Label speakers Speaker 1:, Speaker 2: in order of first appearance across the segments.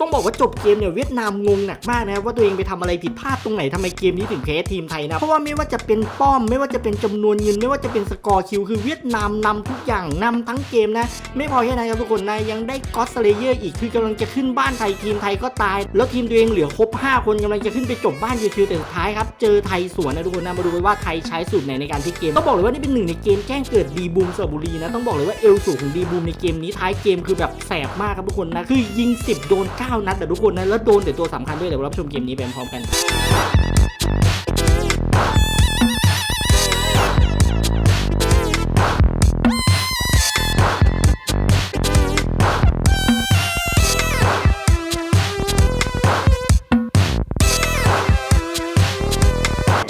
Speaker 1: ต้องบอกว่าจบเกมเนี่ยเวียดนามงงหนักมากนะว่าตัวเองไปทำอะไรผิดพลาดตรงไหนทำไมเกมนี้ถึงแพ้ทีมไทยนะเพราะว่าไม่ว่าจะเป็นป้อม ไม่ว่าจะเป็นจำนวนเงิน ไม่ว่าจะเป็นสกอร์คิวคือเวียดนามนำทุกอย่างนำทั้งเกมนะ ไม่พอแค่นั้นครับทุกคนนะยังได้ก็อสเลเยอร์อีกคือกำลังจะขึ้นบ้านไทยทีมไทยก็ตาย แล้วทีมตัวเองเหลือครบ 5 คนกำลังจะขึ้นไปจบบ้านชิวแต่สุดท้ายครับเจอไทยสวนนะทุกคนนะมาดูกันว่าไทยใช้สูตรไหนในการพลิกเกมต้องบอกเลยว่านี่เป็นหนึ่งในเกมแจ้งเกิดดีบูมสระบุรีนะต้องบอกเลยว่าเอลสูงของดีบูมในเกมนี้ท้ายเกมคือแบบแสบมากครับทุกคนนะคือยิง 10 โดน9นัดแต่ทุกคนนะแล้วโดนแต่ตัวสำคัญด้วยเดี๋ยวเรารับชมเกมนี้ไปพร้อมๆกัน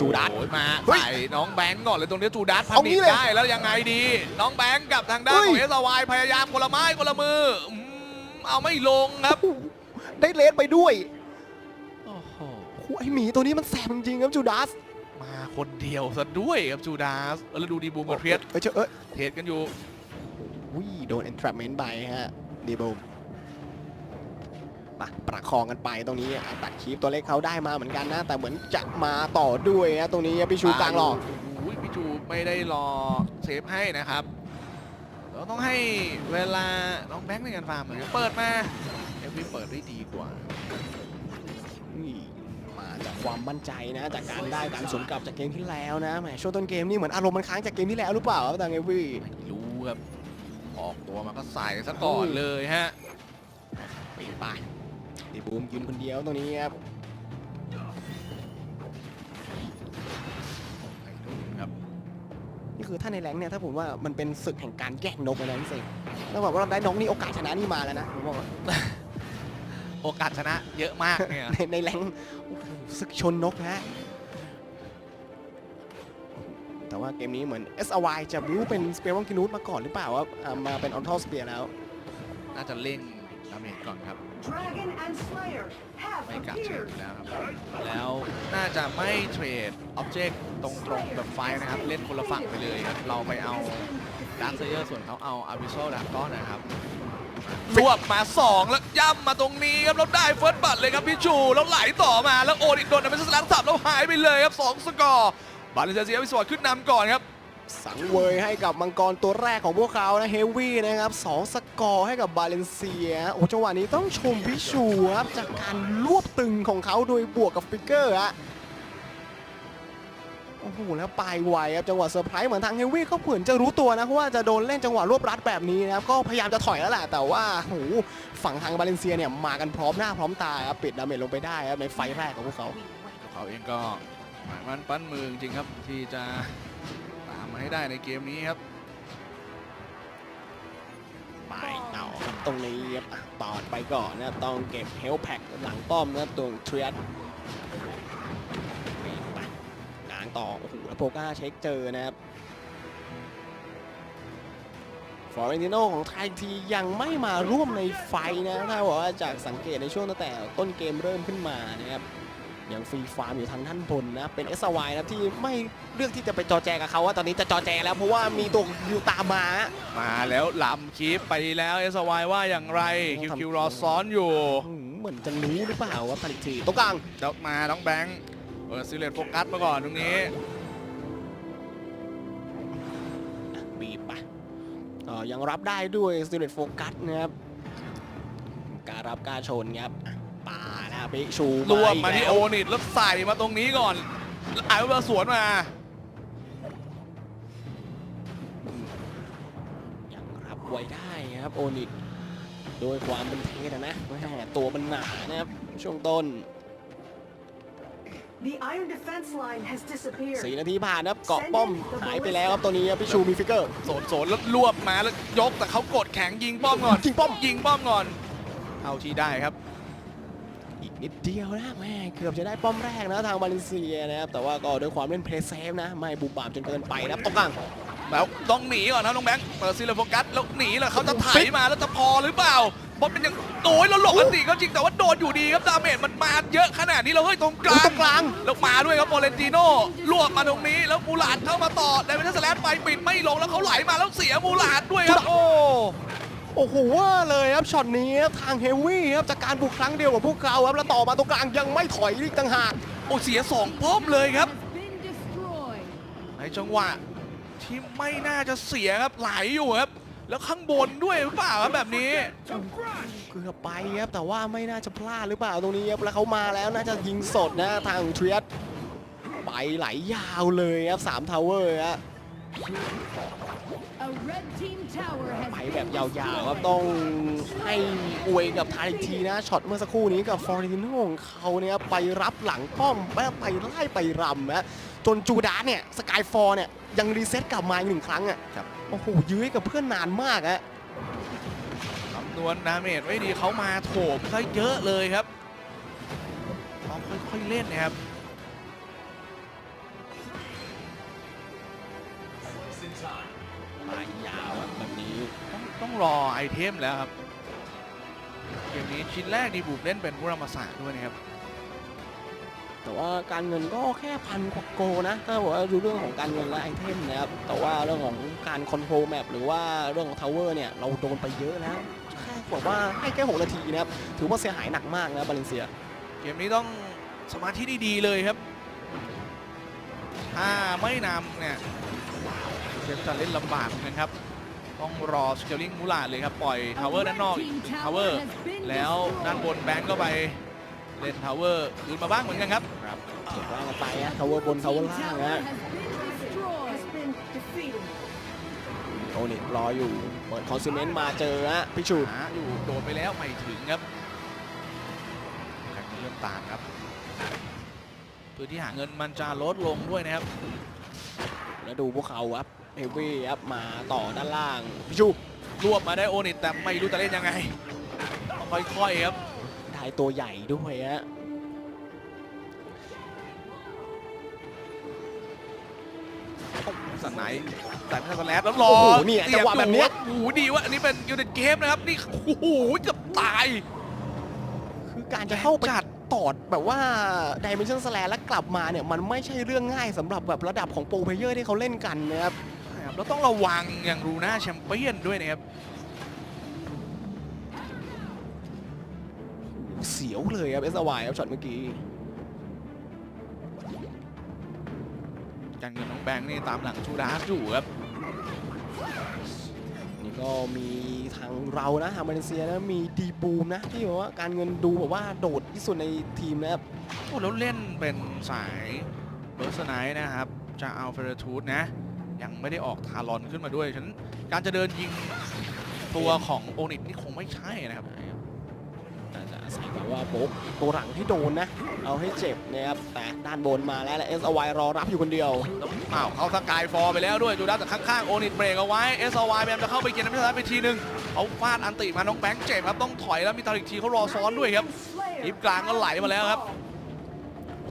Speaker 2: จูดัส
Speaker 3: โอ้ยมา
Speaker 2: เฮ้ย
Speaker 3: ใส่น้องแบงก์ก่อนเลยตรงนี้จูดัสพัน
Speaker 2: เอางี้
Speaker 3: นิด
Speaker 2: เลย
Speaker 3: ได้แล้วยังไงดี น้องแบงก์กับทางด้าน
Speaker 2: เฮ้ย
Speaker 3: ของเอสวายพยายามคนละไม้คนละมืออืมเอาไม่ลงครับ
Speaker 2: ได้เลสไปด้วย
Speaker 3: โอ้โห
Speaker 2: โอ้โหไอหมีตัวนี้มันแสบจริงๆครับจูดัส
Speaker 3: มาคนเดียวซะด้วยครับจูดัสเออแล้วดูดีบูมกับเทียส
Speaker 2: เอ้ยเจ้าเอ้ย
Speaker 3: เทียสกันอยู่
Speaker 2: อุ้ยโดน entrapment ไปฮะดีบูมมาประคองกันไปตรงนี้อะตัดคลิปตัวเล็กเขาได้มาเหมือนกันนะ แต่เหมือนจะมาต่อด้วยนะตรงนี้พี่ชูกลางหลอก
Speaker 3: อุ้ยพี่จูไม่ได้รอเซฟให้นะครับ เราต้องให้เวลาน้องแบงค์ในการฟาร์มเหมือนกันเปิดมาเอฟวีเปิดได้ดีกว่า
Speaker 2: อุ้ยมาจากความมั่นใจนะ จากการได้การสวนกลับจากเกมที่แล้วนะแหมช่วงต้นเกมนี่เหมือนอารมณ์มันค้างจากเกมที่แล้วหรือเปล่าครับทางเอวี่
Speaker 3: ไม่รู้ครับออกตัวมาก็ใส่ซะก่อนเลยฮะ
Speaker 2: ไปไปดีบูมยืนคนเดียวตรงนี้ครับ
Speaker 3: คื
Speaker 2: อถ้าในแรงค์เนี่ยถ้าผมว่ามันเป็นศึกแห่งการแย่งนกนะพี่เสกแล้วบอกว่าเราได้นกนี่โอกาสชนะนี่มาแล้วนะผมบอกว่า
Speaker 3: โอกาสชนะเยอะมากเนี่ย
Speaker 2: ในในแรงค์โอ้โหศึกชนนกนะฮะแต่ว่าเกมนี้เหมือน SRY จะบิวเป็นสเปรวองกินูสมาก่อนหรือเปล่าว่ามาเป็นออนทอสเปียแล้ว
Speaker 3: น่าจะเร่ง ดาเมจก่อนครับ
Speaker 4: Dragon and Slayer have
Speaker 3: ไม่กะเทรด
Speaker 4: appeared.
Speaker 3: แล้วครับ แล้วน่าจะไม่เทรดอ็อบเจกต์ตรงๆแบบไฟนะครับ เล่นคนละฝั่งไปเลยครับ เราไปเอา ดาร์คเซเยอร์ส่วนเขาเอาอาริโซดาก้อนนะครับรวบมา 2 แล้วย่ำมาตรงนี้ครับแล้วได้เฟิร์สบัตเลยครับพี่ชู แล้วไหลต่อมาแล้วโอดิโดนเป็นสลังสับแล้วหายไปเลยครับ 2 สกอร์บาเลนเซียวิสวอร์ดขึ้นนำก่อนครับ
Speaker 2: สังเวยให้กับมังกรตัวแรกของพวกเขานะเฮฟวี่นะครับสองสกอร์ให้กับบาเลนเซียโอ้จังหวะนี้ต้องชมพิชูครับจากการรวบตึงของเขาโดยบวกกับฟิกเกอร์ฮะโอ้โหแล้วไปไวครับจังหวะเซอร์ไพรส์เหมือนทางเฮฟวี่เขาเหมือนจะรู้ตัวนะเพราะว่าจะโดนเล่นจังหวะรวบรัดแบบนี้นะครับก็พยายามจะถอยแล้วแหละแต่ว่าโหฝั่งทางบาเลนเซียเนี่ยมากันพร้อมหน้าพร้อมตาครับปิดดาเมจลงไปได้ครับในไฟแรกของพวกเขา
Speaker 3: เขาเองก็หมายมันปั้นมือจริงๆครับที่จะ มมาให้ได้ในเกมนี้ครับ
Speaker 2: ไปต่อครับตรงนี้ครับอะตอดไปก่อนนะต้องเก็บเฮลแพ็กหลังป้อมนะตรงเทรียดไปงานต่อโอ้โหแล้วโปก้าเช็คเจอนะครับฟอร์เรนติโนของไทยทียังไม่มาร่วมในไฟนะถ้าบอกว่าจากสังเกตในช่วงตั้งแต่ต้นเกมเริ่มขึ้นมานะครับ ยังฟรีฟาร์มอยู่ทางด้านบนนะ เป็น s อ y นะที่ไม่เลือกที่จะไปจอแจกับเขาว่าตอนนี้จะจอแจแล้วเพราะว่ามีตัวอยู่ตามมา
Speaker 3: มาแล้วลำคีปไปแล้วเอสวายว่าอย่างไรคิวคิวรอซ้อนอยู่
Speaker 2: อืมเหมือนจะรู้หรือเปล่าว่าผลิตทีตรงกลาง
Speaker 3: เดอกมาน้องแบงค์เปิดซิเลตโฟกัสมาก่อนตรงนี้
Speaker 2: บีบไปเอ่อยังรับได้ด้วยสติเลตโฟกัสนะครับการรับการชนครับ ป่านะปิชู
Speaker 3: รวมมาที่
Speaker 2: ก
Speaker 3: โอ
Speaker 2: แล้ว
Speaker 3: นิตแล้วใส่มาตรงนี้ก่อนแล้วไอ้มาสวนมา
Speaker 2: ยังรับไว้ได้ครับโอนิดโดยความเป็นเทสอะนะแม่ตัวมันหนานะครับช่วงต้น
Speaker 4: The Iron Defense Line has disappeared.
Speaker 2: 4นาทีผ่านนะครับเกาะป้อมหายไปแล้วครับตัวนี้ครับพี่ชูมีฟิกเกอร์
Speaker 3: โสนโสนแล้วรวบมาแล้วยกแต่เขากดแข็งยิงป้อมก่อน
Speaker 2: ยิงป้อม
Speaker 3: ยิงป้อมก่อนเอาที่ได้ครับ
Speaker 2: อีก นิดเดียวนะแม่เกือบจะได้ป้อมแรกนะทางบาเลนเซียนะครับแต่ว่าก็ด้วยความเล่นเพลย์เซฟนะ ไม่บุบบามจนเกินไปนะครับตรงกลาง
Speaker 3: แล้วต้องหนีก่อนนะน้องแบงค์เปิดซิเลตโฟกัสแล้วหนีแล้วเขาจะไถมาแล้วจะพอหรือเปล่าเพราะเป็นยังโอ้ยเราหลบกันสิก็จริงแต่ว่าโดนอยู่ดีครับดาเมจมันมาเยอะขนาดนี้เราเฮ้ยตรงกลา
Speaker 2: ตรงงกลาง
Speaker 3: แล้วมาด้วยครับโอเลนติโน่รวบมาตรงนี้แล้วมูลาดเข้ามาต่อไดวินสแลนไปปิดไม่ลงแล้วเขาไหลมาแล้วเสียมูลาดด้วยครับโอ้
Speaker 2: โอ้โหว่าเลยครับช็อตนี้ทางเฮฟวี่ครับจากการบุกครั้งเดียวกับพวกเขาครับแล้วต่อมาตรงกลางยังไม่ถอยอีกต่างหาก
Speaker 3: โอ้เสียสองป้อมเลยครับ ในจังหวะที่ไม่น่าจะเสียครับไหลอยู่ครับ แล้วข้างบนด้วยหรือเปล่าครับแบบนี้
Speaker 2: เกือบไปครับแต่ว่าไม่น่าจะพลาดหรือเปล่าตรงนี้ครับแล้วเขามาแล้วน่าจะยิงสดนะทางเทรียสไปไหลยาวเลยครับสามทาวเวอร์ฮะ ไป
Speaker 5: been
Speaker 2: แบบยาวๆครับ
Speaker 5: destroyed.
Speaker 2: ต้องให้อวยกับทายอีกทีนะช็อตเมื่อสักครู่นี้กับฟอร์ติโนของเขาเนี่ยไปรับหลังป้อมแล้วไปไล่ไปรำนะจนจูดาสเนี่ยสกายฟอร์เนี่ยยังรีเซ็ตกลับมาอีกหนึ่งครั้งอะ
Speaker 3: ครับ
Speaker 2: โอ้โหยื้อให้กับเพื่อนนานมากอะ
Speaker 3: คำนวณดาเมจไว้ดีเขามาโถมซะเยอะเลยครับต้องค่อยๆเล่นนะครับ รอไอเทมแล้วครับ เกมนี้ชิ้นแรกดีบูบเล่นเป็นมุรามาสะด้วยนะครับ
Speaker 2: แต่ว่าการเงินก็แค่พันกว่าโกนะ ถ้าบอกว่าดูเรื่องของการเงินและไอเทมนะครับ แต่ว่าเรื่องของการคอนโทรลแมปหรือว่าเรื่องของทาวเวอร์เนี่ยเราโดนไปเยอะแล้วแค่บอกว่าให้แค่6นาทีนะครับ ถือว่าเสียหายหนักมากนะบาเลนเซีย
Speaker 3: เกมนี้ต้องสมาธิดีๆเลยครับ ถ้าไม่นำเนี่ยเกมจะเล่นลำบากเหมือนกันครับ ต้องรอสเกลลิงมูลาดเลยครับ ปล่อยทาวเวอร์ด้านนอกอีกทาวเวอร์แล้วด้านบนแบงก์ก็ไปเล่นทาวเวอร์คืนมาบ้างเหมือนกันครับ
Speaker 2: ครับเก็บว่ากันไปนะทาวเวอร์บนทาวเวอร์ล่างนะ
Speaker 5: has been destroyed.
Speaker 4: Has been defeated.
Speaker 2: โอนิรออยู่เปิดคอนซูเมนต์มาเจอฮะพิชู
Speaker 3: หาอยู่โดดไปแล้วไม่ถึงครับแข่งเริ่มต่างครับพื้นที่หาเงินมันจะลดลงด้วยนะครับ
Speaker 2: แล้วดูพวกเขาครับ เฮฟวี่ครับมาต่อด้านล่างพิชู
Speaker 3: รวบมาได้โอนิตแต่ไม่รู้จะเล่นยังไงต้องค่อยๆครับ
Speaker 2: ได้ตัวใหญ่ด้วยฮะ
Speaker 3: สันไหนแต่ไม่ทันสแลปแล้วรอ
Speaker 2: โอ้โหเนี่ยจังหวะแบบเนี้ย
Speaker 3: โอ้โหดีว่าอันนี้เป็นยูนิตเกมนะครับ นี่โอ้โหเกือบตาย
Speaker 2: คือการจะเข้าไปตอดแบบว่า Dimension Slash แล้วกลับมาเนี่ย มันไม่ใช่เรื่องง่ายสำหรับแบบระดับของโปรเพลเยอร์ที่เขาเล่นกันนะครับ
Speaker 3: ใช่ครับ แล้วต้องระวังอย่างรูน่าแชมเปี้ยนด้วยนะครับ
Speaker 2: เสียวเลยครับเอสวายครับช็อตเมื่อกี้
Speaker 3: การเงินน้องแบงค์นี่ตามหลังชูดาสอยู่ครับ
Speaker 2: นี่ก็มีทางเรานะทางมาเลเซียนะมีดีบูมนะที่แบบว่าการเงินดูแบบว่าโดดที่สุดในทีมนะครับ
Speaker 3: โอ้แล้วเล่นเป็นสายเบอร์สไนท์นะครับจะเอาเฟรทูดนะ ยังไม่ได้ออกทารอนขึ้นมาด้วยฉะนั้นการจะเดินยิงตัวของโอนิตนี่คงไม่ใช่นะครับ
Speaker 2: อาจจะอาศัยแบบว่าโป๊กตัวหลังที่โดนนะ เอาให้เจ็บนะครับแต่ด้านบนมาแล้วและเอสวายรอรับอยู่คนเดียว
Speaker 3: แล้วอ้าวเขาสกายฟอร์ไปแล้วด้วยจูดัสจากข้างๆโอนิตเบรกเอาไว้เอสวายพยายามจะเข้าไปเกียร์น้ำพิษไปทีหนึ่งเขาฟาดอันติมาน้องแบงค์เจ็บครับต้องถอยแล้วมีตาอีกทีเขารอซ้อนด้วยครับ
Speaker 4: Slayer
Speaker 3: ยิบกลางก็ไหลมาแล้วครับ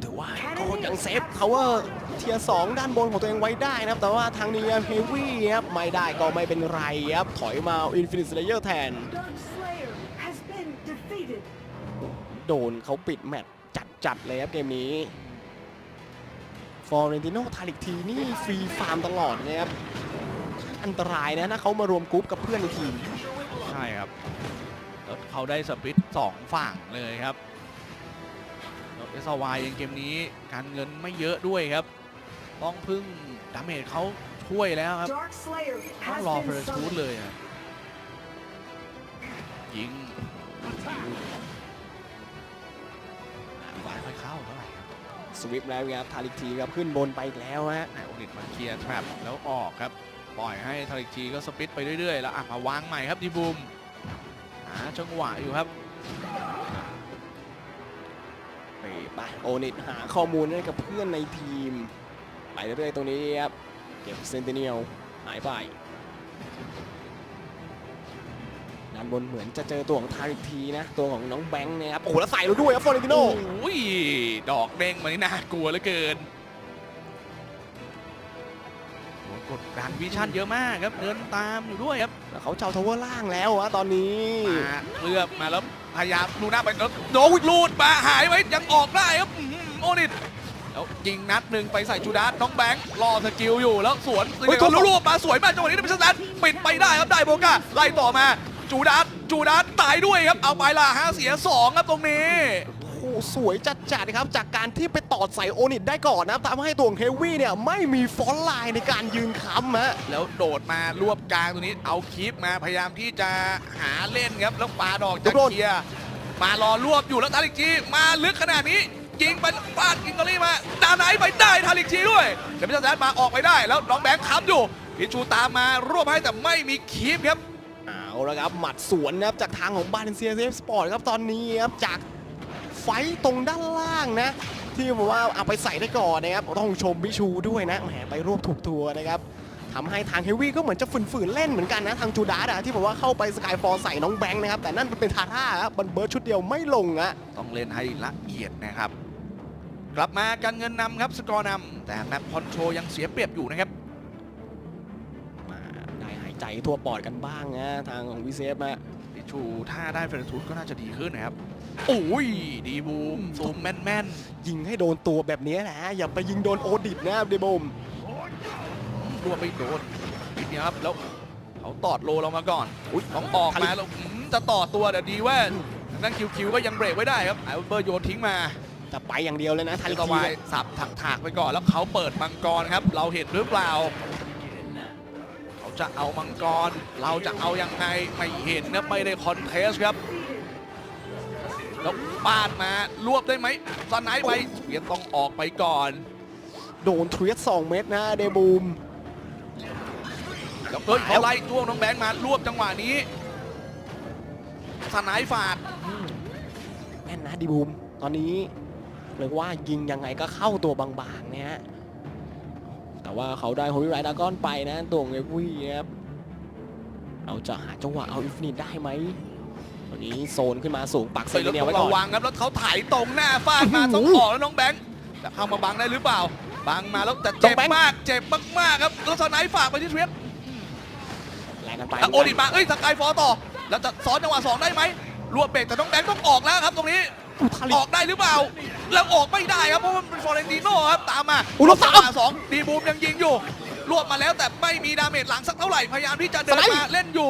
Speaker 2: ถือว่าก็ยังเซฟทาวเวอร์ เทียร์สองด้านบนของตัวเองไว้ได้นะครับ แต่ว่าทางนี้เฮฟวี่ครับไม่ได้ก็ไม่เป็นไรครับ ถอยมาอินฟินิตเลเยอร์แทน โดนเขาปิดแมตช์จัดๆเลยครับเกมนี้ฟอร์เรนติโนทาริกทีนี่ฟรีฟาร์มตลอดนะครับ อันตรายนะถ้าเขามารวมกรุ๊ปกับเพื่อนในทีม
Speaker 3: ใช่ครับแล้วเขาได้สปิตสองฝั่งเลยครับเอสวายเองเกมนี้การเงินไม่เยอะด้วยครับ ต้องพึ่งดาเมจเขาช่วยแล้วครับ
Speaker 4: Dark Slayer
Speaker 3: ต้อง
Speaker 4: has
Speaker 3: รอ
Speaker 4: been
Speaker 3: เฟรทูด
Speaker 4: summoned.
Speaker 3: เลยอะยิงไม่ค่อยเข้าเท่าไหร่ครับ
Speaker 2: สวิปแล้วครับทาริกทีครับขึ้นบนไปอีกแล้วฮะ
Speaker 3: แหมโอนิตมาเคลียร์แทรปแล้วออกครับ ปล่อยให้ทาริกทีก็สปิตไปเรื่อยๆ แล้วอะมาวางใหม่ครับดีบูมหาจังหวะอยู่ครับ
Speaker 2: ไปไปโอนิตหาข้อมูลให้กับเพื่อนในทีม ไปเรื่อยๆตรงนี้ครับเก็บเซนติเนียลหายไปด้านบนเหมือนจะเจอตัวของทาริกทีนะ ตัวของน้องแบงค์นะครับโอ้โหแล้วใส่เราด้วยครับฟอร์เรนติโน
Speaker 3: โอ้ยดอกเด้งมานี่น่ากลัวเหลือเกินโอ้กดดันวิชั่นเยอะมากครับเดินตามอยู่ด้วยครับ
Speaker 2: แล้วเขาเจ้าทาวเวอร์ล่างแล้วอะตอนนี้
Speaker 3: มาเคลือบมาแล้วพยายามลูน่าไปแล้วโดนลูดมาหายไว้ยังออกได้ครับอื้อหือโอนิด แล้วยิงนัดหนึ่งไปใส่จูดาสน้องแบงค์รอสกิลอยู่แล้วสวน
Speaker 2: เฮ้ย
Speaker 3: แล้วรวบมาสวยมากจังหวะนี้เป็นชันปิดไปได้ครับได้โบก้าไล่ต่อมาจูดัสจูดัสตายด้วยครับเอาไปละฮะเสียสองครับตรงนี้
Speaker 2: โอ้โหสวยจัดๆครับ จากการที่ไปตอดใส่โอนิตได้ก่อนนะครับทำให้ตัวของเฮฟวี่เนี่ย ไม่มีฟอนต์ไลน์ในการยืนค้ำฮะ
Speaker 3: แล้วโดดมารวบกลางตรงนี้เอาคลิปมาพยายามที่จะหาเล่นครับ แล้วปาดอกจาก
Speaker 2: โดน
Speaker 3: เกียร์มารอรวบอยู่แล้วทาริกจีมาลึกขนาดนี้ ยิงไปฟาดกิงกอรี่มาดานไหนไปได้ทาริกจีด้วยเดี๋ยวพิจารณามาออกไปได้ แล้วน้องแบงค์ค้ำอยู่พิชูตามมารวบให้แต่ไม่มีคลิปครับ
Speaker 2: เอาละครับหมัดสวนนะครับจากทางของบาเลนเซียเซฟสปอร์ตครับตอนนี้ครับจากไฟต์ตรงด้านล่างนะ ที่บอกว่าเอาไปใส่ได้ก่อนนะครับต้องชมบิชูด้วยนะแหมไปรวบถูกตัวนะครับทำให้ทางเฮฟวี่ก็เหมือนจะฝืนๆเล่นเหมือนกันนะทางจูดาสอะที่บอกว่าเข้าไปสกายฟอร์ใส่น้องแบงค์นะครับแต่นั่นเป็นทาร่าครับมันเบิร์ดชุดเดียวไม่ลงอะ
Speaker 3: ต้องเล่นให้ละเอียดนะครับ กลับมาการเงินนำครับสกอร์นำแต่แมปคอนโทรลยังเสียเปรียบอยู่นะครับ
Speaker 2: มาได้หายใจทั่วปอดกันบ้างนะทางของวีเซฟมา
Speaker 3: พิชูถ้าได้เฟรนทูดก็น่าจะดีขึ้นนะครับโอ้ยดีบูมซูมแม่น
Speaker 2: ยิงให้โดนตัวแบบนี้นะอย่าไปยิงโดนโอดิบนะเดบม
Speaker 3: ๆรัวไปโดนนิดเดียวครับแล้วเขาตอดโลเรามาก่อนอุ้ยต้องออกมาแล้วอืมจะต่อตัวแต่ดีว่านั่นคิวคิวก็ยังเบรกไว้ได้ครับไอเบอร์โยนทิ้งมา
Speaker 2: แต่ไปอย่างเดียวเลยนะทาริ
Speaker 3: ตะ
Speaker 2: กี
Speaker 3: วาย
Speaker 2: เนี่ย
Speaker 3: สับถักถากๆไปก่อนแล้วเขาเปิดมังกรครับ เราเห็นหรือเปล่า เขาจะเอามังกร เราจะเอายังไงไม่เห็นนะไม่ได้คอนเทสครับแล้วปาดมารวบได้ไหมสไนป์ไปเวียนต้องออกไปก่อน
Speaker 2: โดนเทรียสสองเม็ดนะเดบูม
Speaker 3: แล้วเฮ้ยเขาไล่จ้วงน้องแบงค์มารวบจังหวะนี้สไนป์ฝาด
Speaker 2: แม่นนะดีบูมตอนนี้ เรียกว่ายิงยังไงก็เข้าตัวบางๆเนี่ยฮะแต่ว่าเขาได้โฮมิไรดากอนไปนะตัวของเอฟวีครับเราจะหาจังหวะเอาอินฟินิตได้ไหมตอนนี้โซนขึ้นมาสูงปัก
Speaker 3: เฮ้
Speaker 2: ใส่
Speaker 3: ยแล้ว
Speaker 2: เนี่ย
Speaker 3: ต้อ
Speaker 2: ไว้
Speaker 3: ง
Speaker 2: ก่อ
Speaker 3: ระวันงครับแล้วเขาถ่ายตรงหน้าฟาดมา
Speaker 2: อื้อหือ
Speaker 3: ต้องออกแล้วน้องแบงค์จะเข้ามาบังได้หรือเปล่าบังมาแล้วแต่เจ็บ
Speaker 2: น้องแบงค์
Speaker 3: มากเจ็บมากๆครับแล้วสไนป์ฝากไปที่เทรป
Speaker 2: แรงกันไป
Speaker 3: แล้วโอดิมาเอ้ยสกายฟอร์ต่อแล้วจะซ้อนจังหวะสองได้ไหมรวบเบรกแต่น้องแบงค์ต้องออกแล้วครับตรงนี้
Speaker 2: อุทาลิ
Speaker 3: ออกได้หรือเปล่า แล้วออกไม่ได้ครับ เพราะว่ามันเป็นฟอร์เรนติโน่ครับ ตามมา
Speaker 2: อุ๊ยแล้วสาม
Speaker 3: จังหวะสองดีบูมยังยิงอยู่ รวบมาแล้วแต่ไม่มีดาเมจหลังสักเท่าไหร่ พยายามที่จะเดิน
Speaker 2: สไนป์
Speaker 3: มาเล่นอยู่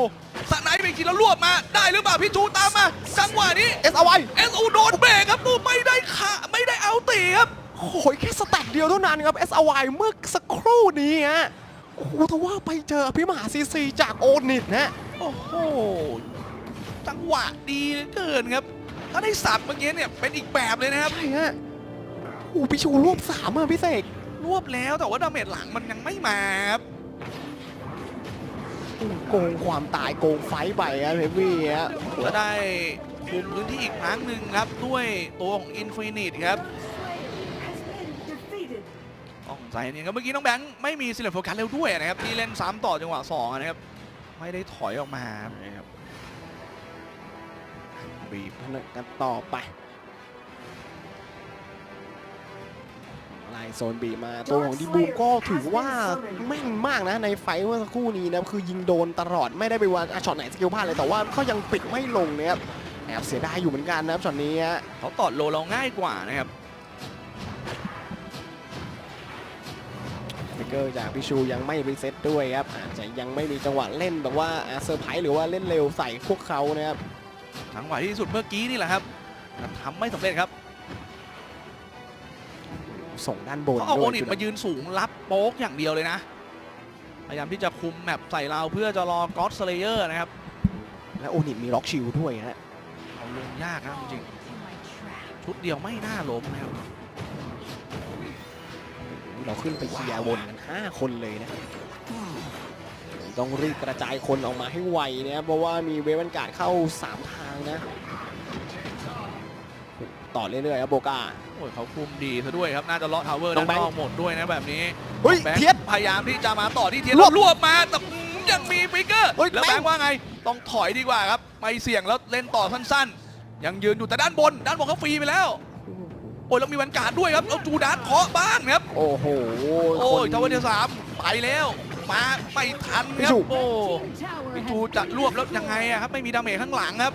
Speaker 3: สไนป์ไปทีแล้วรวบมา ได้หรือเปล่าพี่ชูตามมา จังหวะนี้
Speaker 2: เอสเอาไว้
Speaker 3: เอสอูโดนเบรกครับปูไม่ได้ขาไม่ได้เอาตีครับ
Speaker 2: โอ้ยแค่สแต็กเดียวเท่านั้นครับ s อ y เมื่อสักครู่นี้ฮะโอ้โหแต่ว่าไปเจออภิมหาซีซีจากโอนิตนะ
Speaker 3: โอ้โห จังหวะดีเหลือเกินครับ ถ้าได้สับเมื่อกี้เนี่ยเป็นอีกแบบเลยนะครับ
Speaker 2: ใช่ฮะโอ้พิชูรวบสามอะพี่เสก
Speaker 3: รวบแล้วแต่ว่าดาเมจหลังมันยังไม่มาครับ
Speaker 2: โอ้โกงความตายโกงไฟต์ไปครับเฮฟวี่ฮะ
Speaker 3: จะได้คุมพื้นที่อีกครั้งหนึ่งครับ ด้วยตัวของอินฟินิตครับ
Speaker 4: has been defeated.
Speaker 3: ต้องใจเย็นครับเมื่อกี้น้องแบงค์ไม่มีซิลเลโฟกัสเร็วด้วยนะครับที่เล่นซ้ำต่อจังหวะสองนะครับ ไม่ได้ถอยออกมานะครับ บีบ
Speaker 2: กันต่อไปไล่โซนบีมาตัวของดีบูมก็ถือว่าแม่นมากนะในไฟต์เมื่อสักครู่นี้นะคือยิงโดนตลอดไม่ได้ไปวางอะช็อตไหนสกิลพลาดเลยแต่ว่าก็ยังปิดไม่ลงนะครับแอบเสียดายอยู่เหมือนกันนะครับช็อตนี้ฮะ
Speaker 3: เขาตอดโลเราง่ายกว่านะครับ
Speaker 2: ฟิกเกอร์จากพิชูยังไม่รีเซ็ตด้วยครับอาจจะยังไม่มีจังหวะเล่นแบบว่าอะเซอร์ไพรส์หรือว่าเล่นเร็วใส่พวกเขานะครับ
Speaker 3: จังหวะที่สุดเมื่อกี้นี่แหละครับแต่ทำไม่สำเร็จครับ
Speaker 2: ส่งด้านบน
Speaker 3: เขาเอา
Speaker 2: ด้
Speaker 3: โอ
Speaker 2: วย
Speaker 3: นิตมายืนสูงรับโป๊กอย่างเดียวเลยนะ พยายามที่จะคุมแมปใส่เราเพื่อจะรอก็อดสเลเยอร์นะครับ
Speaker 2: และโอนิตมีล็อกชิลด้วยฮะ
Speaker 3: เอาลงยากนะจริงๆชุดเดียวไม่น่าล้มนะครับ
Speaker 2: เราขึ้นไปเคลียร์วนกัน5คนเลยนะต้องรีบกระจายคนออกมาให้ไวนะครับเพราะว่ามีเววันการ์ดเข้า3ทาง นะ ต่อเรื่อยๆครับโบกา
Speaker 3: โอ้ยเขาคุมดีซะด้วยครับ น่าจะเลาะทาวเวอร์
Speaker 2: น้
Speaker 3: ด้า
Speaker 2: อนงแบงค์
Speaker 3: นอกหมดด้วยนะแบบนี้
Speaker 2: เฮ้ย
Speaker 3: แบงค์
Speaker 2: เทียด
Speaker 3: พยายามที่จะมาต่อที่เทียน
Speaker 2: รวบ
Speaker 3: รวบมาแต่อืมยังมีฟิกเกอร์
Speaker 2: เฮ้ย
Speaker 3: แล้ว
Speaker 2: แบ
Speaker 3: แบ
Speaker 2: ง
Speaker 3: ง
Speaker 2: ค์
Speaker 3: ค์ว่าไง ต้องถอยดีกว่าครับไม่เสี่ยงแล้วเล่นต่อสั้นๆ ยังยืนอยู่แต่ด้านบน ด้านบนเขาฟรีไปแล้ว โอ้ยแล้วมีวันการ์ดด้วยครับแล้วจูดาสเคาะบ้านครับ
Speaker 2: โอ้โห
Speaker 3: โอ้ย
Speaker 2: คน
Speaker 3: ทาวเวอร์ที่สามไปแล้ว มาไม่ทันค
Speaker 2: พี่
Speaker 3: รับ
Speaker 2: ชู
Speaker 3: โอ้
Speaker 5: Team tower
Speaker 3: พี่
Speaker 5: has
Speaker 3: ชูจะรวบแล้วยังไงอะครับไม่มีดาเมจข้างหลังครับ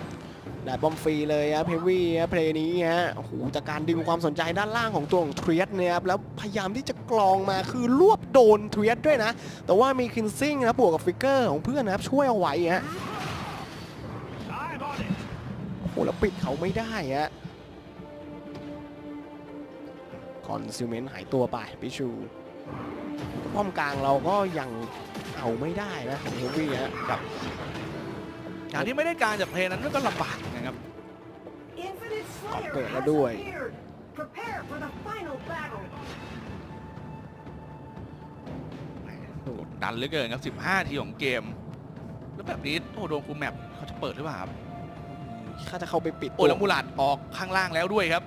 Speaker 2: ได้บอมฟรีเลยครับเพวี่ครับเพลย์นี้ฮะโอ้โหจากการดึงความสนใจด้านล่างของตัวของเทรียสเนี่ยครับแล้วพยายามที่จะกรองมาคือรวบโดนเทรียสด้วยนะ แต่ว่ามีคินซิงนะบวกกับฟิกเกอร์ของเพื่อนนะครับช่วยเอาไว้ฮะโอ้แล้วปิดเขาไม่ได้ฮะคอนซิเมนต์หายตัวไปปิชูป้อมกลางเราก็ยังเอาไม่ได้นะของเฮฟวี่ฮะกับ
Speaker 3: การที่ไม่ได้การจากเพลงนั้นก็ลำบากนะครับ
Speaker 4: Infinite Slayer
Speaker 2: Got
Speaker 4: has
Speaker 2: the way.
Speaker 4: appeared. Prepare for the final battle.
Speaker 3: โอ้โหดันเหลือเกินครับ 15 ทีของเกม แล้วแบบนี้โอ้โหโดนฟูลแมปเขาจะเปิดหรือเปล่าครับ
Speaker 2: ถ้าจะเข้าไปปิด
Speaker 3: โอ้ยแล้วมูลาดออกข้างล่างแล้วด้วยครับ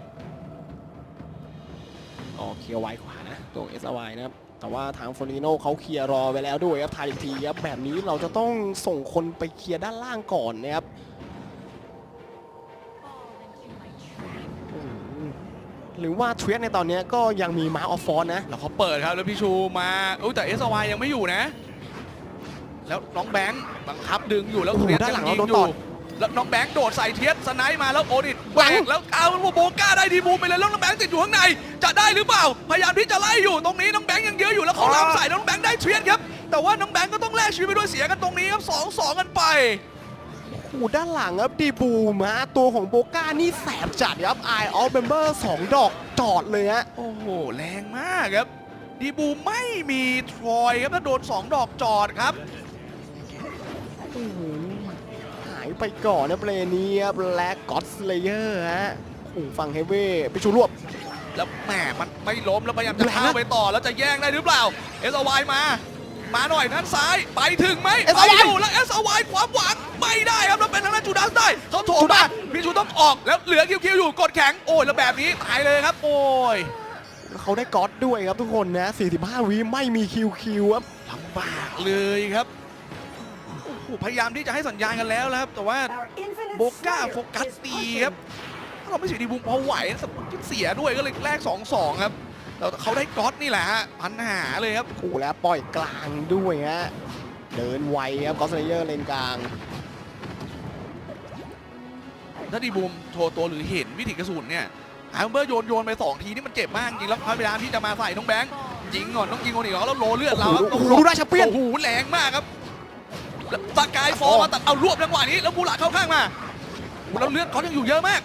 Speaker 2: อ๋อเคลียร์ไว้ขวานะ ตัวเอสไนะครับ แต่ว่าทางฟอร์นิโนเขาเคลียร์รอไปแล้วด้วยครับทายอีกทีครับแบบนี้เราจะต้องส่งคนไปเคลียร์ด้านล่างก่อนนะครับอืมหรือว่าเทรดในตอนเนี้ยก็ยังมีมาออฟฟอนนะ
Speaker 3: แล้วเขาเปิดครับแล้วพี่ชูมาอุ้ยแต่เอสวยังไม่อยู่นะ แล้วน้องแบงค์บังคับดึงอยู่แล้ว
Speaker 2: โอ้โห
Speaker 3: เทียส
Speaker 2: ด้านหลัง
Speaker 3: ยั
Speaker 2: เราโดน
Speaker 3: ยิ
Speaker 2: ต่
Speaker 3: อ
Speaker 2: อ
Speaker 3: ยู่ แล้วน้องแบงค์โดดใส่เทียสสไนป์มาแล้วโอดิต
Speaker 2: หลั
Speaker 3: แบ
Speaker 2: ง
Speaker 3: งแล้วเอาโบก้าได้ดีบูมไปเลยแล้วน้องแบงค์ติดอยู่ข้างในจะได้หรือเปล่าพยายามที่จะไล่อยู่ตรงนี้น้องแบงค์ยังเยอะอยู่แล้วเขาลามใส่น้องแบงค์ได้เทียสครับแต่ว่าน้องแบงค์ก็ต้องแลกชีวิตไปด้วยเสียกันตรงนี้ครับสองสองกันไป
Speaker 2: โอ้โหด้านหลังครับดีบูมฮะตัวของโบก้านี่แสบจัดครับไอออฟเมมเบอร์สองดอกจอดเลยฮะ
Speaker 3: โอ้โหแรงมากครับดีบูไม่มีทรอยครับถ้าโดน 2 ดอกจอดครับ
Speaker 2: ไปก่อนนะเปลนี้ครับและก็อดสเลเยอร์ฮะโอ้โหฟังเฮเว่ไปชูรวบ
Speaker 3: แล้วแหมมันไม่ล้มแล้วพยายามจะ
Speaker 2: แรงนะ
Speaker 3: เข้าไปต่อแล้วจะแย่งได้หรือเปล่าเอสวมา มาหน่อยด้านซ้ายไปถึงไหม
Speaker 2: SY
Speaker 3: ไปอยู่แล้วเอสวความหวังไม่ได้ครับแล้วเป็นทางด้านจูดัสได้เขาโถม
Speaker 2: จูดั
Speaker 3: มา
Speaker 2: ส
Speaker 3: พี่ชูต้องออกแล้วเหลือคิวคิวอยู่กดแข็งโอ้ยแล้วแบบนี้ตายเลยครับ โอ้ย
Speaker 2: เขาได้ก๊อตด้วยครับทุกคนนะ 45วิไม่มีคิวคิวครับ
Speaker 3: ลำบากเลยครับโอ้โห พยายามที่จะให้สัญญาณกันแล้วนะครับ แต่ว่า
Speaker 4: Our Infinite
Speaker 3: โบก้า
Speaker 4: Slayer
Speaker 3: โฟกัส
Speaker 4: is
Speaker 3: ดีครับถ้าเราไม่เสียดีบุมพอไหวนะสมมติเสียด้วยก็เลยแลก2 2ครับแต่เขาได้ก๊อตนี่แหละฮะปัญหาเลยครับ
Speaker 2: โอ้โหแล้วปล่อยกลางด้วยฮะเดินไวครับก็อดสเลเยอร์เลนกลาง
Speaker 3: ถ้าดีบูมโชว์ตัวหรือเห็นวิถีกระสุนเนี่ยอาร์เบอร์โยนโยนไป 2 ทีนี่มันเจ็บมากจริงแล้วพยายามที่จะมาใส่น้องแบงค์ยิงก่อนต้องยิงคนอีกแล้วโลเลือดเราครับ
Speaker 2: โอ้โหดูได้แชมเปี้ยน
Speaker 3: โอ้โหแรงมากครับแล้ว สกายฟอร์มาตัดเอารวบจังหวะนี้แล้วบูหลาเข้าข้างมาโอ้โหแล้วเลือดเขายังอยู่เยอะมาก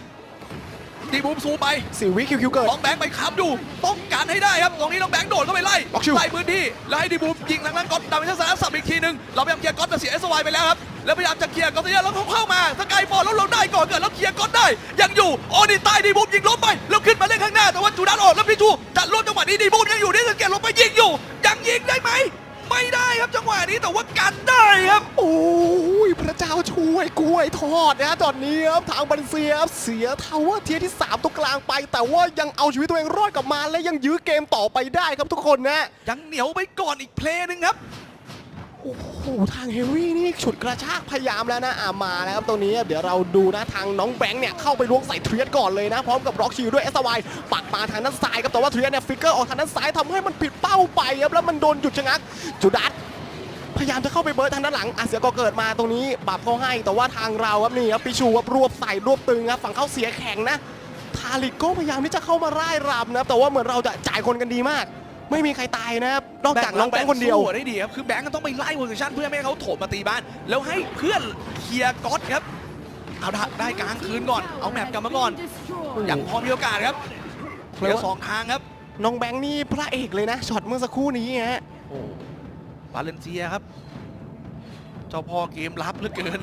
Speaker 3: ดีบูมซูไป
Speaker 2: สิวิคิวคิวเกิด
Speaker 3: น้องแบงค์ไปค้ำอยู่ต้องการให้ได้ครับตรงนี้น้องแบงค์โดดเข้าไปไล่
Speaker 2: ล็อกชิว
Speaker 3: ไล่พื้นที่แล้วให้ดีบูมยิงทางด้านก๊อตดาวินสันสับอีกทีหนึงเราพยายามเคลียร์ก๊อตแต่เสียเอสวไปแล้วครับแล้วพยายามจะเคลียร์ก๊อตเสียแล้วเขาเข้ามาสกายฟอร์แล้วเราได้ก่อนเกิดแล้วเคลียร์ก๊อตได้ยังอยู่โอนี่ใต้ดีบูมยิงล้มไปแล้วขึ้นมาเล่นข้างหน้าแต่ว่าจูดานออกแล้วพี่จูจะรวบจังหวะนี้ดีบูมยังอยู่นี่สังเกตลงไปยิงอยู่ยังยิงได้ไหม ไม่ได้ครับจังหวะนี้แต่ว่ากันได้ครับ
Speaker 2: โอ้ยพระเจ้าช่วยกล้วยทอดนะตอนนี้ครับทางบันเซียครับเสียทาวเวอร์เทียร์ที่3ตรงกลางไป แต่ว่ายังเอาชีวิตตัวเองรอดกลับมาและยังยื้อเกมต่อไปได้ครับทุกคนนะ
Speaker 3: ยังเหนียวไปก่อนอีกเพลย์หนึงครับ
Speaker 2: โอ้โหทางเฮฟวี่นี่ฉุดกระชากพยายามแล้วนะอามาแล้วครับตรงนี้เดี๋ยวเราดูนะทางน้องแบงค์เนี่ยเข้าไปล้วงใส่เทรียดก่อนเลยนะพร้อมกับร็อกชิลด้วยเอสวายปักมาทางด้านซ้ายครับแต่ว่าเทรียดเนี่ยฟิกเกอร์ออกทางด้านซ้ายทำให้มันผิดเป้าไปครับแล้วมันโดนหยุดชะงักจูดัสพยายามจะเข้าไปเบิร์ดทางด้านหลังอาเสียก็เกิดมาตรงนี้บับเขาให้ แต่ว่าทางเราครับนี่ครับปิชูครับรวบใส่รวบตึงครับฝั่งเขาเสียแข็งนะทาริกก็พยายามที่จะเข้ามาร่ายรำนะครับแต่ว่าเหมือนเราจะจ่ายคนกันดีมาก ไม่มีใครตายนะครับ นอกจากน้องแบงค์คนเดียว
Speaker 3: สู้ได้ดีครับคือแบงค์ก็ต้องไปไล่โพซิชันเพื่อไม่ให้เขาโถมมาตีบ้าน แล้วให้เพื่อนเคลียร์ก๊อตครับเอาได้ได้กลางคืนก่อนเอาแมปกลับมาก่อน
Speaker 5: Destroyed.
Speaker 3: อย่างพอมีโอกาสครับเคลียร์สองทางครับ
Speaker 2: น้องแบงค์นี่พระเอกเลยนะช็อตเมื่อสักครู่นี้ฮะ
Speaker 3: โอ้บาเลนเซียครับ เจ้าพ่อเกมรับเหลือเกิน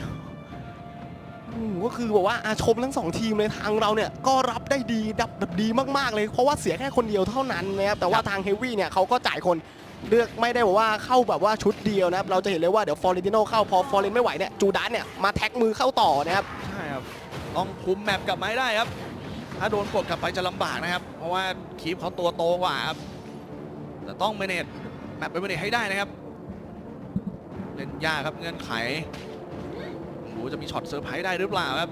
Speaker 2: อืมก็คือบอกว่าอาชมทั้งสองทีมเลยทางเราเนี่ยก็รับได้ดีดับแบบดีมากๆเลย เพราะว่าเสียแค่คนเดียวเท่านั้นนะครับแต่ว่าทางเฮฟวี่เนี่ยเขาก็จ่ายคนเลือกไม่ได้บอกว่าเข้าแบบว่าชุดเดียวนะครับเราจะเห็นเลยว่าเดี๋ยวฟอร์เรนติโนเข้าพอฟอร์เรนไม่ไหวเนี่ยจูดานเนี่ยมาแท็กมือเข้าต่อนะครับ
Speaker 3: ใช่ครับ ต้องคุมแมปกลับมาให้ได้ครับ ถ้าโดนกดกลับไปจะลำบากนะครับ เพราะว่าคีปเขาตัวโตกว่าครับ แต่ต้องเมเนจแมปไปเมเนจให้ได้นะครับ เล่นยากครับเงื่อนไข โอ้โหจะมีช็อตเซอร์ไพรส์ได้หรือเปล่าครับ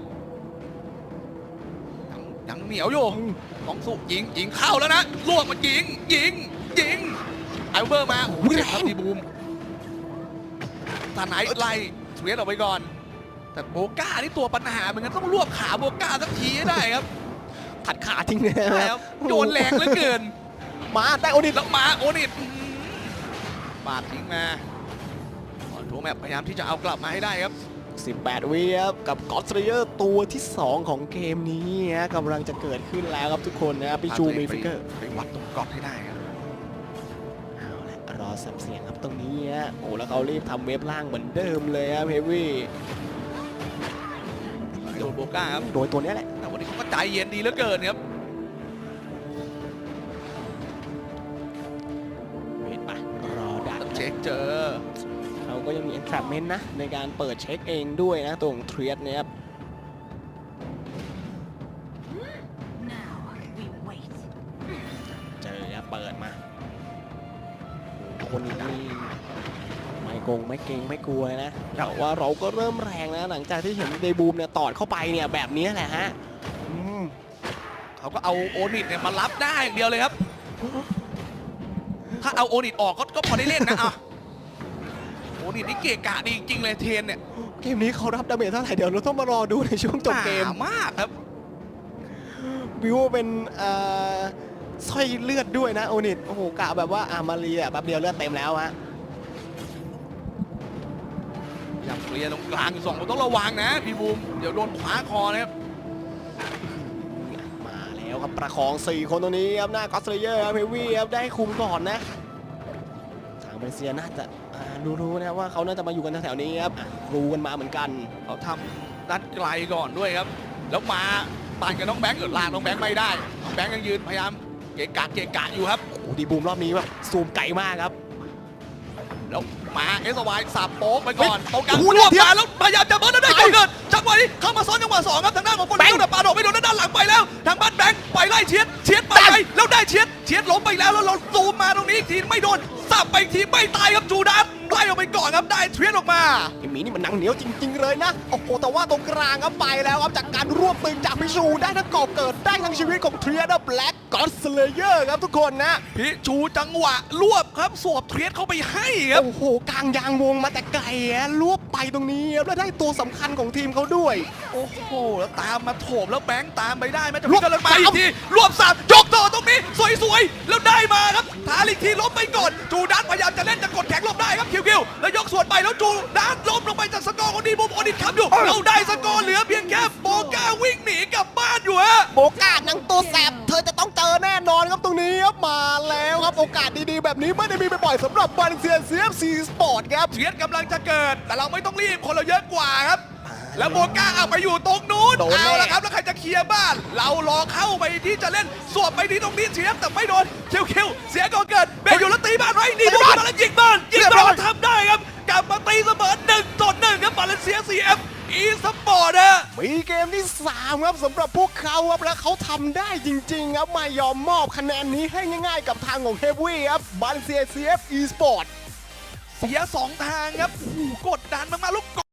Speaker 3: ยังยังเหนียวอยู่ต้องสู้ยิงยิงเข้าแล้วนะลวกมันยิงยิงยิงไอเบอร์มาโอ้โหเจ็บครับดีบูมตาไหนไล่เสียออกไปก่อน แต่โบก้านี่ตัวปัญหาเหมือนกันต้องรวบขาโบก้าสักทีให้ได้ครับ
Speaker 2: ขัดขาทิ้งเลย
Speaker 3: ใช่
Speaker 2: นะ
Speaker 3: ครับโยนแรงเหลือเกิน
Speaker 2: มาได้โอนิด
Speaker 3: แล้วมาโอนิดอื้อหือปาดทิ้งมาออนทัวแมปพยายามที่จะเอากลับมาให้ได้ครับ
Speaker 2: 18 วิครับกับกอ d สเ a อร์ตัวที่ 2 ของเกมนี้ฮะกำลังจะเกิดขึ้นแล้วครับทุกคนนะครับพี่ชูมีฟิกเกอร์
Speaker 3: ไปวัดตรงก๊อตให้ได้ครับ
Speaker 2: เอาละรอสับเสียงครับตรงนี้ฮะโอ้แล้วเขารีบทำเว็บล่างเหมือนเดิมเลยครับเฮฟวี่
Speaker 3: โดนโบก้าครับ
Speaker 2: โดยตัวเนี้ยแหละ
Speaker 3: แต่วันนี้เขาก็ใจเย็นดีเหลือเกินครับ
Speaker 2: เห็นปะรอดัก
Speaker 3: ต้องเช็คเจอ
Speaker 2: เขา ก็ยังมี entrapment นะ ในการเปิดเช็คเองด้วยนะ ตรงเทรียสเนี่ยครับ
Speaker 4: Now we wait.
Speaker 2: เจอครับเปิดมา คนนี้นี่ไม่โกงไม่เกรงไม่กลัวนะ แต่ว่าเราก็เริ่มแรงนะ หลังจากที่เห็นเดบูมเนี่ยตอดเข้าไปเนี่ยแบบนี้แหละฮะอืม
Speaker 3: เขาก็เอาโอนิตเนี่ยมารับได้อย่างเดียวเลยครับ ถ้าเอาโอนิตออกก็ก็พอได้เล่นนะอะโอ นิตนี่เกะกะดีจริงๆเลยเทนเนี่ย
Speaker 2: เกมนี้เขารับดาเมจเท่าไหร่เดี๋ยวเราต้องมารอดูในช่วงจบเกม
Speaker 3: หนามากครับ
Speaker 2: วิวเป็นเอ่อสร้อยเลือดด้วยนะโอนิตโอ้โหกะแบบว่าอามาเรียแป๊บเดียวเลือดเต็มแล้วฮะ
Speaker 3: อยากเคลียร์ตรงกลางอยู่สองคนต้องระวังนะพี่บูมเดี๋ยวโดนขวาคอนะครับ
Speaker 2: มาแล้วครับประคอง4คนตรงนี้ครับหน้ากอสเลเยอร์ครับเฮวี่ครับได้คุมก่อนนะทางมาเลเซียน่าจะ อ่ารู้ๆนะว่าเขาน่าจะมาอยู่กันแถวๆนี้ครับอะรู้กันมาเหมือนกัน
Speaker 3: เขาทำด้านไกลก่อนด้วยครับ แล้วมาปั่นกับน้องแบงค์เออลากน้องแบงค์ไม่ได้น้องแบงค์ยังยืนพยายามเกะกะเกะกะอยู่ครับ
Speaker 2: โอ้ดีบูมรอบนี้แบบซูมไกลมากครับ
Speaker 3: แล้วมาเอสวายสับโป๊กไปก่อน
Speaker 2: เฮ้ย
Speaker 3: ตรงกลาง
Speaker 2: โอ้โห
Speaker 3: รวบ
Speaker 2: เทียบ
Speaker 3: มาแล้วพยายามจะเบิร์นได้
Speaker 2: ไป
Speaker 3: ก่อนเกิดจังหวะนี้เข้ามาซ้อนจังหวะสองครับทางด้านของคน
Speaker 2: แบงค์
Speaker 3: เดียวแต่ปาดอกไม่โดนด้านหลังไปแล้ว ทางบ้านแบงค์ไปไล่เชียดเชียดไปไล่แล้วได้เชียดเชียดล้มไปแล้วแล้วเราซูมมาตรงนี้อีกทีไม่โดนสับไปอีกทีไม่ตายครับจูดัสไล่ออกไปก่อนครับได้เชียดออกมา
Speaker 2: ไอ้หมีนี่มันหนังเหนียวจริง ๆ เลยนะ โอ้โห แต่ว่าตรงกลางครับไปแล้วครับจากการรวบตึงจากพิชูได้ทั้งกอบเกิดได้ทั้งชีวิตของเทรียร์แบล็กกอสเลเยอร์ครับทุกคนนะ
Speaker 3: พิจูจังหวะรวบครับสวบเทียดเข้าไปให้ครับ
Speaker 2: โอ้โหกลางยางวงมาแต่ไกลอะรวบไปตรงนี้ครับแล้วได้ตัวสำคัญของทีมเขาด้วย
Speaker 3: โอ้โห แล้วตามมาโถมแล้วแบงค์ตามไปได้ไหมจะ
Speaker 2: รว
Speaker 3: พิ
Speaker 2: บ
Speaker 3: จารณาอีกทีรวบสามยกต่อตรงนี้ สวยๆแล้วได้มาครับทาลิกทีล้มไปก่อนจูดัสพยายามจะเล่นจะกดแข็งหลบได้ครับคิวคิวแล้วยกส่วนไปแล้วจูดัสล้มลงไปจากสกอร์คนดีบุมโอดิตครับอยู่เราได้สกอร์เหลือเพียงแค่โบก้าวิ่งหนีกลับบ้านอยู่ฮะ
Speaker 2: โอกาสนังตัวแสบเธอจะต้องเจอแน่นอนครับตรงนี้ครับมาแล้วครับโอกาสดีๆ แบบนี้ไม่ได้มีบ่อยๆสำหรับบาเลนเซีย CFC Sport ครับ
Speaker 3: เทียดกำลังจะเกิด แต่เราไม่ต้องรีบคนเราเยอะกว่าครับ แล้วโบก้าเอาไปอยู่ตรงนู้น
Speaker 2: โดนแน่
Speaker 3: เอาละครับแล้วใครจะเคลียร์บ้าน เรารอเข้าไปที่จะเล่นสวบไปที่ตรงนี้เทียบแต่ไม่โดนคิวคิวเสียก่อนเกิดเบรกอยู่แล้วตีบ้านไว้นี่ดูมาแล้วยิงบ้านยิงบ้านทำได้ครับกลับมาตีเสมอหนึ่งต่อหนึ่งครับบาเลนเซีย CF อีสปอร์ตฮะ
Speaker 2: มีเกมที่ 3 ครับสำหรับพวกเขาครับและเขาทำได้จริง ๆ ครับไม่ยอมมอบคะแนนนี้ให้ง่ายๆ กับทางของเฮฟวี่ครับบาเลนเซีย CF Esport
Speaker 3: เสียสองทางครับโอ้โหกดดันมากๆลูก